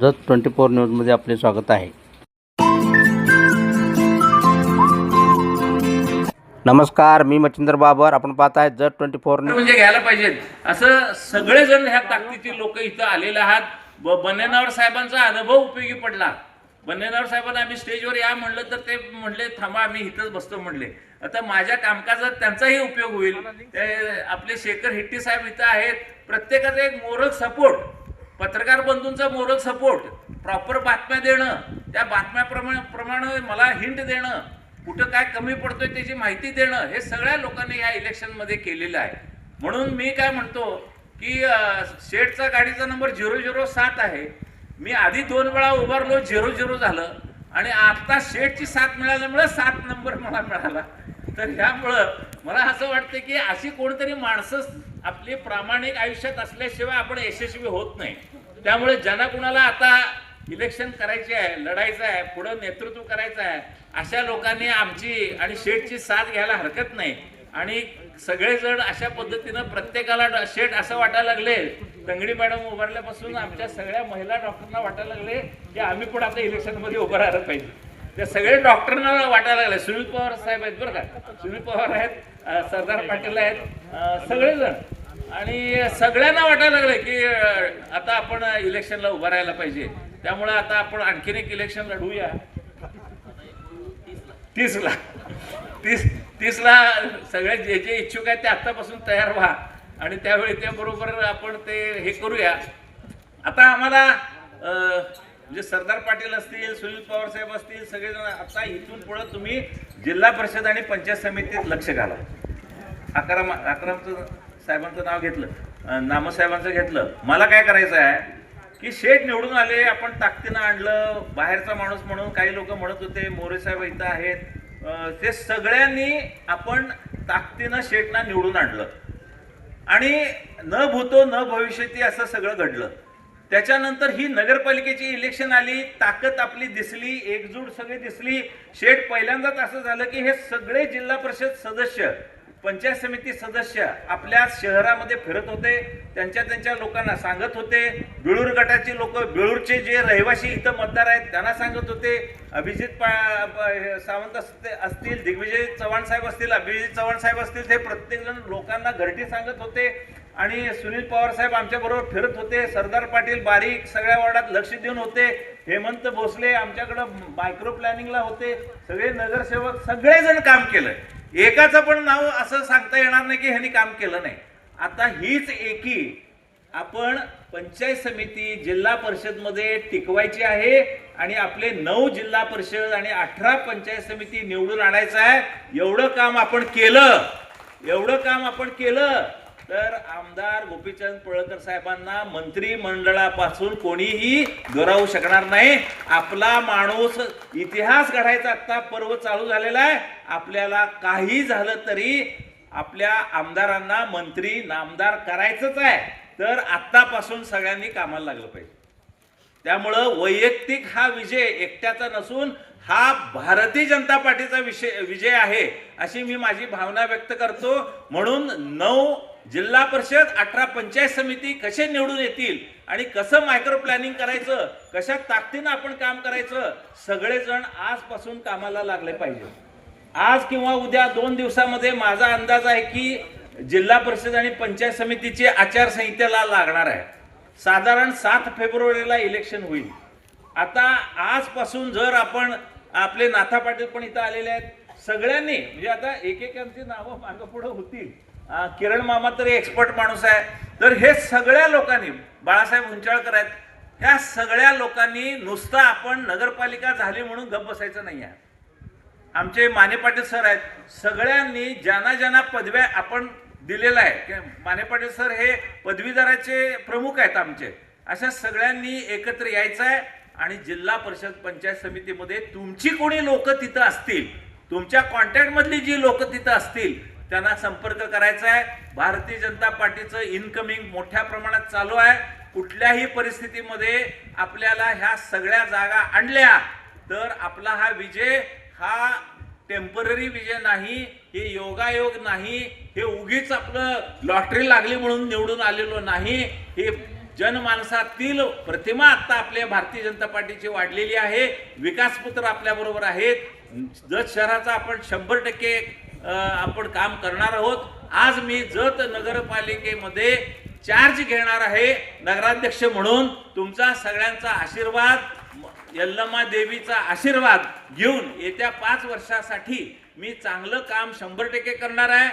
Jat twenty four न्यूजमध्ये आपले स्वागत आहे. नमस्कार मी मच्छिंद्र बाबर. आपण पाहत आहे जत ट्वेंटी फोर न्यूज म्हणजे घ्यायला पाहिजेत असं सगळेजण ह्या ताकदीचे लोक इथं आलेले आहात. ब- बन्नेनावर साहेबांचा अनुभव उपयोगी पडला. बन्नेनावर साहेबांना आम्ही स्टेजवर या म्हणलं तर ते म्हणले थांबा आम्ही इथंच बसतो म्हणले. आता माझ्या कामकाजात त्यांचाही उपयोग होईल. ते आपले शेखर हिट्टी साहेब इथं आहेत. प्रत्येकाचा एक मोरल सपोर्ट. पत्रकार बंधूंचा मोरल सपोर्ट प्रॉपर बातम्या देणं त्या बातम्याप्रमाणे प्रमाणे मला हिंट देणं कुठं काय कमी पडतोय त्याची माहिती देणं हे सगळ्या लोकांनी या इलेक्शनमध्ये केलेलं आहे. म्हणून मी काय म्हणतो की शेडचा शेठचा गाडीचा नंबर झिरो झिरो सात आहे. मी आधी दोन वेळा उभारलो झिरो झिरो झालं. आणि आता शेठची साथ मिळाल्यामुळे सात नंबर मला मिळाला. तर ह्यामुळं मला असं वाटतं की अशी कोणतरी माणसं आपली प्रामाणिक आयुष्यात असल्याशिवाय आपण यशस्वी होत नाही. त्यामुळे ज्यांना कुणाला आता इलेक्शन करायचे आहे लढायचं आहे पुढं नेतृत्व करायचं आहे अशा लोकांनी आमची आणि शेठची साथ घ्यायला हरकत नाही. आणि सगळेजण अशा पद्धतीनं प्रत्येकाला शेठ असं वाटायला लागले तंगडी मॅडम उभारल्यापासून आमच्या सगळ्या महिला डॉक्टरना वाटायला लागले की आम्ही पण आता इलेक्शनमध्ये उभं राहिलं पाहिजे. त्या सगळे डॉक्टरना वाटायला लागले. सुनील पवार साहेब आहेत बरं का? सुनील पवार आहेत सरदार पाटील आहेत सगळेजण. आणि सगळ्यांना वाटायला लागलं की आता आपण इलेक्शनला उभं राहायला पाहिजे. त्यामुळे आता आपण आणखीन एक इलेक्शन लढवूया तीसला तीस तीसला सगळे जे जे इच्छुक आहेत ते आत्तापासून तयार व्हा. आणि त्यावेळी त्याबरोबर आपण ते हे करूया. आता आम्हाला म्हणजे सरदार पाटील असतील सुनील पवार साहेब असतील सगळेजण आता इथून पुढे तुम्ही जिल्हा परिषद आणि पंचायत समितीत लक्ष घाला. अकराम अकरामचं साहेबांचं नाव घेतलं नामसाहेबांचं घेतलं. मला काय करायचं आहे की शेठ निवडून आले आपण ताकदीनं आणलं बाहेरचा माणूस म्हणून काही लोक म्हणत होते मोरे साहेब इथं आहेत. ते सगळ्यांनी आपण ताकदीनं शेठना निवडून आणलं. आणि न भूतो न भविष्यती असं सगळं घडलं. त्याच्यानंतर ही नगरपालिकेची इलेक्शन आली ताकद आपली दिसली एकजूट सगळी दिसली. शेठ पहिल्यांदाच असं झालं की हे सगळे जिल्हा परिषद सदस्य पंचायत समिती सदस्य आपल्या शहरामध्ये फिरत होते. त्यांच्या त्यांच्या लोकांना सांगत होते. बिळूर गटाचे लोक बिळूरचे जे रहिवासी इथं मतदार आहेत त्यांना सांगत होते. अभिजित पा- सावंत असतील दिग्विजय चव्हाण साहेब असतील अभिजित चव्हाण साहेब असतील ते प्रत्येकजण लोकांना घरटी सांगत होते. आणि सुनील पवार साहेब आमच्या बरोबर फिरत होते सरदार पाटील बारीक सगळ्या वार्डात लक्ष देऊन होते हेमंत भोसले आमच्याकडं मायक्रो प्लॅनिंगला होते सगळे नगरसेवक सगळेजण काम केलं एकाचं पण नाव असं सांगता येणार नाही की ह्यांनी काम केलं नाही. आता हीच एकी आपण पंचायत समिती जिल्हा परिषदमध्ये टिकवायची आहे आणि आपले नऊ जिल्हा परिषद आणि अठरा पंचायत समिती निवडून आणायचं आहे. एवढं काम आपण केलं. एवढं काम आपण केलं. तर आमदार गोपीचंद पळकर साहेबांना मंत्रिमंडळापासून कोणीही दुरावू शकणार नाही. आपला माणूस इतिहास घडायचा आता पर्व चालू झालेला आहे. आपल्याला काही झालं तरी आपल्या आमदारांना मंत्री नामदार करायचंच आहे. तर आत्तापासून सगळ्यांनी कामाला लागलं पाहिजे. त्यामुळं वैयक्तिक हा विजय एकट्याचा नसून हा भारतीय जनता पार्टीचा विषय विजय आहे अशी मी माझी भावना व्यक्त करतो. म्हणून नऊ जिल्हा परिषद अठरा पंचायत समिती कसे निवडून येतील आणि कसं मायक्रो प्लॅनिंग करायचं कशा ताकदीनं आपण काम करायचं सगळेजण आजपासून कामाला लागले पाहिजे. आज किंवा उद्या दोन दिवसामध्ये माझा अंदाज आहे की जिल्हा परिषद आणि पंचायत समितीची आचारसंहितेला लागणार आहे. साधारण सात फेब्रुवारीला इलेक्शन होईल. आता आजपासून जर आपण आपले नाथा पाटील पण इथं आलेले आहेत सगळ्यांनी म्हणजे आता एकेकांची नावं मागं पुढं होतील. किरण मामा तरी एक्सपर्ट माणूस आहे. तर हे सगळ्या लोकांनी बाळासाहेब उंचाळकर आहेत ह्या सगळ्या लोकांनी नुसतं आपण नगरपालिका झाली म्हणून गप बसायचं नाही आहे आमचे माने पाटील सर आहेत सगळ्यांनी ज्यांना ज्यांना पदव्या आपण दिलेल्या आहे की माने पाटील सर हे पदवीधराचे प्रमुख आहेत आमचे. अशा सगळ्यांनी एकत्र यायचं आहे आणि जिल्हा परिषद पंचायत समितीमध्ये तुमची कोणी लोक तिथं असतील तुमच्या कॉन्टॅक्टमधली जी लोक तिथं असतील त्यांना संपर्क करायचा आहे. भारतीय जनता पार्टीचं इनकमिंग मोठ्या प्रमाणात चालू आहे. कुठल्याही परिस्थितीमध्ये आपल्याला ह्या सगळ्या जागा आणल्या तर आपला हा विजय हा टेंपररी विजय नाही हे योगायोग नाही हे उगीच आपलं लॉटरी लागली म्हणून निवडून आलेलो नाही. हे जनमानसातील प्रतिमा आत्ता आपल्या भारतीय जनता पार्टीची वाढलेली आहे. विकासपुत्र आपल्याबरोबर आहेत. जत शहराचा आपण शंभर टक्के आपण काम करणार आहोत. आज मी जत नगरपालिकेमध्ये चार्ज घेणार आहे नगराध्यक्ष म्हणून. तुमचा सगळ्यांचा आशीर्वाद यल्लमा देवीचा आशीर्वाद घेऊन येत्या पाच वर्षासाठी मी चांगलं काम शंभर टक्के करणार आहे.